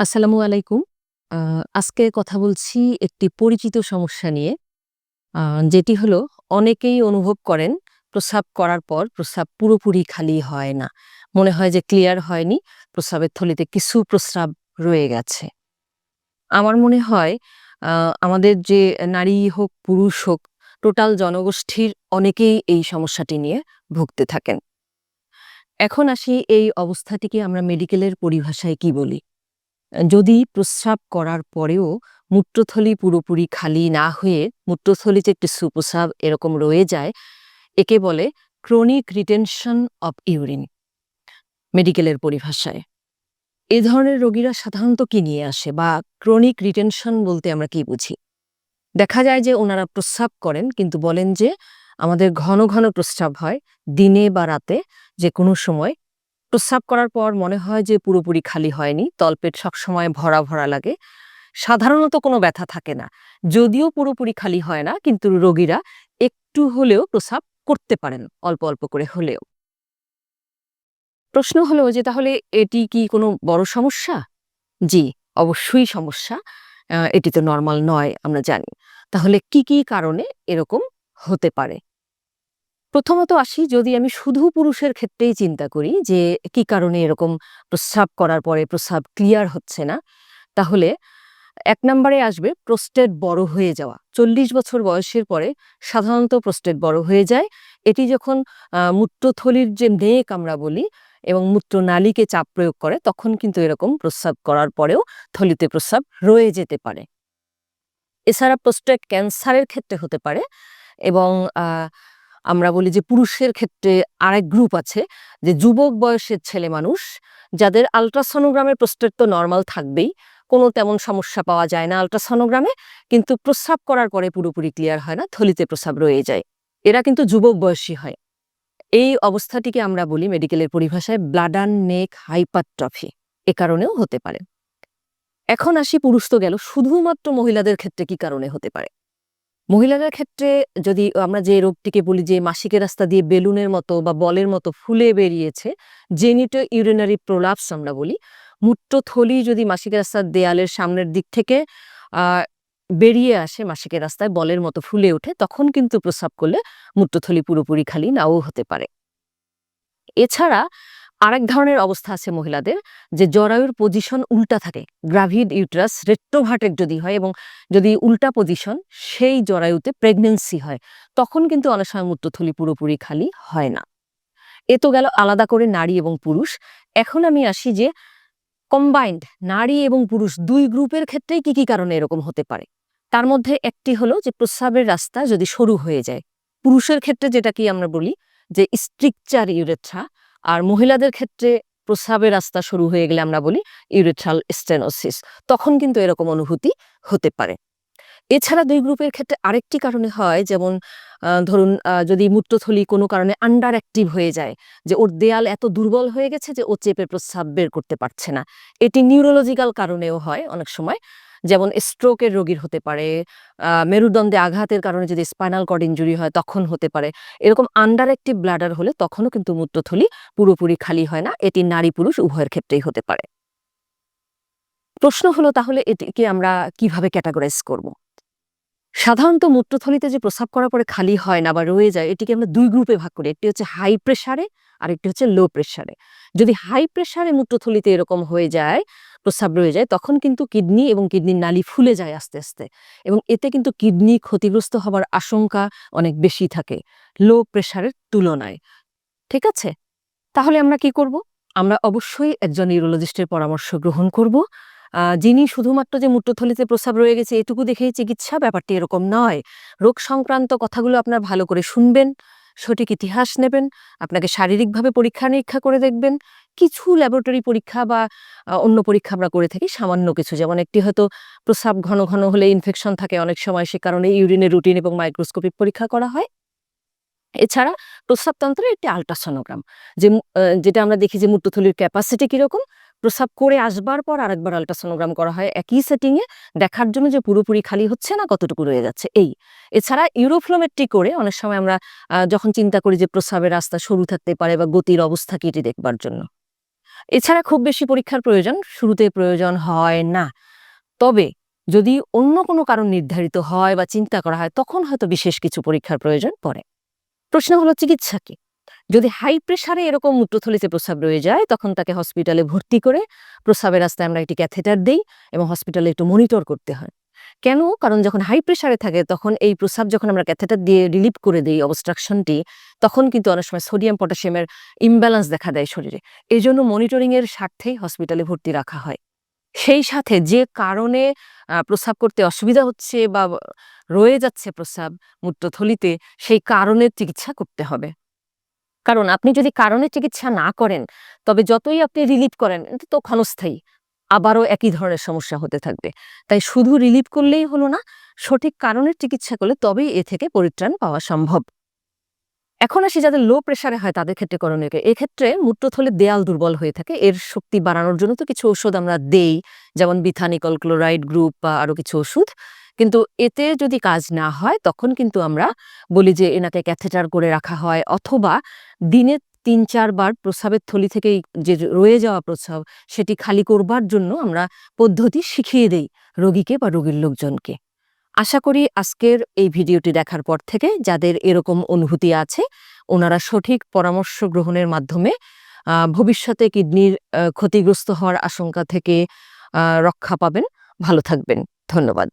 আসসালামু আলাইকুম। আজকে কথা বলছি একটি পরিচিত সমস্যা নিয়ে। যেটি হলো অনেকেই অনুভব করেন প্রস্রাব করার পর প্রস্রাব পুরোপুরি খালি হয় না। মনে হয় যে ক্লিয়ার হয়নি, প্রস্রাবের থলিতে কিছু প্রস্রাব রয়ে গেছে। আমার মনে হয় আমাদের যে নারী হোক, পুরুষ হোক, টোটাল জনগোষ্ঠীর অনেকেই এই সমস্যাটি নিয়ে ভুগতে থাকেন। এখন আসি এই অবস্থাটিকে আমরা মেডিকেলের পরিভাষায় কি বলি? যদি প্রস্রাব করার পরেও মূত্রথলি পুরোপুরি খালি না হয়ে মূত্রথলিতে একটু সুপ্রস্রাব এরকম রয়ে যায়, একে বলে ক্রনিক রিটেনশন অব ইউরিন মেডিকেলের পরিভাষায়। এ ধরনের রোগীরা সাধারণত কি নিয়ে আসে বা ক্রনিক রিটেনশন বলতে আমরা কি বুঝি? দেখা যায় যে ওনারা প্রস্রাব করেন, কিন্তু বলেন যে আমাদের ঘন ঘন প্রস্রাব হয়, দিনে বা রাতে যে কোনো সময় প্রস্রাব করার পর মনে হয় যে পুরোপুরি খালি হয়নি, তলপেট সবসময় ভরা ভরা লাগে। সাধারণত কোনো ব্যথা থাকে না। যদিও পুরোপুরি খালি হয় না, কিন্তু রোগীরা একটু হলেও প্রস্রাব করতে পারেন, অল্প অল্প করে হলেও। প্রশ্ন হলো যে তাহলে এটি কি কোনো বড় সমস্যা? জি, অবশ্যই সমস্যা। এটি তো নর্মাল নয়, আমরা জানি। তাহলে কি কি কারণে এরকম হতে পারে? প্রথমত আসি যদি আমি শুধু পুরুষের ক্ষেত্রেই চিন্তা করি যে কি কারণে এরকম প্রস্রাব করার পরে প্রস্রাব ক্লিয়ার হচ্ছে না, তাহলে এক নম্বরে আসবে প্রস্টেট বড় হয়ে যাওয়া। চল্লিশ বছর বয়সের পরে সাধারণত প্রস্টেট বড় হয়ে যায়। এটি যখন মূত্রথলির যে নেক আমরা বলি এবং মূত্রনালীকে চাপ প্রয়োগ করে, তখন কিন্তু এরকম প্রস্রাব করার পরেও থলিতে প্রস্রাব রয়ে যেতে পারে। এছাড়া প্রস্টেট ক্যান্সারের ক্ষেত্রে হতে পারে এবং আমরা বলি যে পুরুষের ক্ষেত্রে আরেক গ্রুপ আছে যে যুবক বয়সের ছেলে মানুষ, যাদের আলট্রাসনোগ্রামের প্রস্টেট তো নর্মাল থাকবেই, কোনো তেমন সমস্যা পাওয়া যায় না আলট্রাসনোগ্রামে কিন্তু প্রস্রাব করার পরে পুরোপুরি ক্লিয়ার হয় না, থলিতে প্রস্রাব রয়ে যায়। এরা কিন্তু যুবক বয়সী হয়। এই অবস্থাটিকে আমরা বলি মেডিকেলের পরিভাষায় ব্লাডার নেক হাইপারট্রফি এ কারণেও হতে পারে। এখন আসি, পুরুষ তো গেল, শুধুমাত্র মহিলাদের ক্ষেত্রে কি কারণে হতে পারে? মহিলাদের ক্ষেত্রে যদি আমরা যে রোগটিকে বলি যে মাসিকের রাস্তা দিয়ে বেলুনের মতো বা বলের মতো ফুলে বেরিয়েছে, জেনিটো ইউরিনারি প্রোলাপস আমরা বলি মূত্রথলি যদি মাসিকের রাস্তার দেয়ালের সামনের দিক থেকে বেরিয়ে আসে মাসিকের রাস্তায় বলের মতো ফুলে ওঠে, তখন কিন্তু প্রস্রাব করলে মূত্রথলি পুরোপুরি খালি নাও হতে পারে। এছাড়া আরেক ধরনের অবস্থা আছে মহিলাদের, যে জরায়ুর পজিশন উল্টা থাকে। গ্রাভিড ইউট্রাস রেট্রোভার্টেড যদি হয় এবং যদি উল্টা পজিশন সেই জরায়ুতে প্রেগনেন্সি হয়, তখন কিন্তু অনেক সময় মূত্রথলি পুরোপুরি খালি হয় না। এ তো গেল আলাদা করে নারী এবং পুরুষ। এখন আমি আসি যে কম্বাইন্ড নারী এবং পুরুষ দুই গ্রুপের ক্ষেত্রেই কি কি কারণে এরকম হতে পারে? তার মধ্যে একটি হলো যে প্রস্রাবের রাস্তা যদি সরু হয়ে যায়। পুরুষের ক্ষেত্রে যেটা কি আমরা বলি? যে স্ট্রিকচার ইউরেথ্রা আর মহিলাদের ক্ষেত্রে প্রস্রাবের রাস্তা শুরু হয়ে গেলে আমরা বলি ইউরেথ্রাল স্টেনোসিস। তখন কিন্তু এরকম অনুভূতি হতে পারে। এছাড়া দুই গ্রুপের ক্ষেত্রে আরেকটি কারণে হয়, যেমন ধরুন যদি মূত্রথলি কোনো কারণে আন্ডার অ্যাক্টিভ হয়ে যায়, যে ওর দেয়াল এত দুর্বল হয়ে গেছে যে ও চেপে প্রস্রাব বের করতে পারছে না। এটি নিউরোলজিক্যাল কারণেও হয় অনেক সময়। যেমন স্ট্রোকের রোগীর হতে পারে মেরুদণ্ডে আঘাতের কারণে যদি স্পাইনাল কর্ড ইঞ্জুরি হয় তখন হতে পারে। এরকম আন্ডার ব্লাডার হলে তখনও কিন্তু মূত্রথলি পুরোপুরি খালি হয় না, এটি নারী পুরুষ উভয়ের ক্ষেত্রেই হতে পারে। প্রশ্ন হলো তাহলে এটিকে আমরা কীভাবে ক্যাটাগরাইজ করব? সাধারণত মূত্রথলিতে যে প্রস্রাব করার পরে খালি হয় না বা রয়ে যায়, এটিকে আমরা দুই গ্রুপে ভাগ করি, একটি হচ্ছে হাই প্রেশারে আর একটি হচ্ছে লো প্রেশারে যদি হাই প্রেসারে মূত্রথলিতে এরকম হয়ে যায় প্রস্রাব রয়ে যায়, তখন কিন্তু কিডনি এবং কিডনির নালী ফুলে যায় আস্তে আস্তে। এবং এতে কিন্তু কিডনি ক্ষতিগ্রস্ত হবার আশঙ্কা অনেক বেশি থাকে লো প্রেশারের তুলনায়। ঠিক আছে? তাহলে আমরা কি করব? আমরা অবশ্যই একজন ইউরোলজিস্টের পরামর্শ গ্রহণ করব। যিনি শুধুমাত্র যে মূত্রথলিতে প্রস্রাব রয়ে গেছে, এটুকু দেখেই চিকিৎসা ব্যাপারটি এরকম নয়। রোগ সংক্রান্ত কথাগুলো আপনার ভালো করে শুনবেন। সঠিক ইতিহাস নেবেন, আপনাকে শারীরিকভাবে পরীক্ষা নিরীক্ষা করে দেখবেন, কিছু ল্যাবরেটরি পরীক্ষা বা অন্য পরীক্ষা আমরা করে থাকি, সামান্য কিছু। যেমন একটি হয়তো প্রস্রাব ঘন ঘন হলে ইনফেকশন থাকে অনেক সময়, সে কারণে ইউরিনের রুটিন এবং মাইক্রোস্কোপিক পরীক্ষা করা হয়। এছাড়া প্রস্রাবতন্ত্রের একটি আল্ট্রাসোনোগ্রাম যে যেটা আমরা দেখি যে মূত্রথলির ক্যাপাসিটি কীরকম প্রস্রাব করে আসবার পর আরেকবার আল্ট্রাসোনোগ্রাম করা হয়। একই সেটিং এ দেখার জন্য যে পুরোপুরি খালি হচ্ছে না, কতটুকু রয়ে যাচ্ছে। এই এছাড়া ইউরোফ্লোমেট্রি করে অনেক সময় আমরা যখন চিন্তা করি যে প্রস্রাবের রাস্তা সরু থাকতে পারে বা গতির অবস্থা কি এটি দেখবার জন্য। এছাড়া খুব বেশি পরীক্ষার প্রয়োজন, শুরুতে প্রয়োজন হয় না। তবে যদি অন্য কোনো কারণ নির্ধারিত হয় বা চিন্তা করা হয়, তখন হয়তো বিশেষ কিছু পরীক্ষার প্রয়োজন পড়ে। প্রশ্ন হলো, চিকিৎসা কি? যদি হাই প্রেসারে এরকম মূত্রথলিতে প্রস্রাব রয়ে যায়, তখন তাকে হসপিটালে ভর্তি করে প্রস্রাবের রাস্তায় আমরা একটি ক্যাথেটার দিই এবং হসপিটালে একটু মনিটর করতে হয়। কেন? কারণ যখন হাই প্রেসারে থাকে, তখন এই প্রস্রাব যখন আমরা ক্যাথেটার দিয়ে রিলিভ করে দিই অবস্ট্রাকশনটি তখন কিন্তু অনেক সময় সোডিয়াম পটাশিয়ামের ইমব্যালেন্স দেখা দেয় শরীরে। এই জন্য মনিটরিংয়ের স্বার্থেই হসপিটালে ভর্তি রাখা হয়। সেই সাথে যে কারণে প্রস্রাব করতে অসুবিধা হচ্ছে বা রয়ে যাচ্ছে প্রস্রাব মূত্রথলিতে, সেই কারণের চিকিৎসা করতে হবে। কারণ আপনি যদি কারণে চিকিৎসা না করেন, তবে যতই আপনি রিলিভ করেন তো ক্ষণস্থায়ী। আবারও একই ধরনের সমস্যা হতে থাকবে। তাই শুধু রিলিভ করলেই হলো না, সঠিক কারণের চিকিৎসা করলে তবেই এ থেকে পরিত্রাণ পাওয়া সম্ভব। এখন আসি যাদের লো প্রেশারে হয়, তাদের ক্ষেত্রে করণীয়? এক্ষেত্রে মূত্রথলের দেয়াল দুর্বল হয়ে থাকে। এর শক্তি বাড়ানোর জন্য তো কিছু ওষুধ আমরা দেই, যেমন বিথানিকল ক্লোরাইড গ্রুপ বা আরও কিছু ওষুধ কিন্তু এতে যদি কাজ না হয়, তখন কিন্তু আমরা বলি যে এনাকে ক্যাথেটার করে রাখা হয় অথবা দিনে তিন চারবার প্রস্রাবের থলি থেকে যে রয়ে যাওয়া প্রস্রাব সেটি খালি করবার জন্য আমরা পদ্ধতি শিখিয়ে দেই রোগীকে বা রোগীর লোকজনকে। আশা করি আজকের এই ভিডিওটি দেখার পর থেকে যাদের এরকম অনুভূতি আছে, ওনারা সঠিক পরামর্শ গ্রহণের মাধ্যমে ভবিষ্যতে কিডনির ক্ষতিগ্রস্ত হওয়ার আশঙ্কা থেকে রক্ষা পাবেন। ভালো থাকবেন। ধন্যবাদ।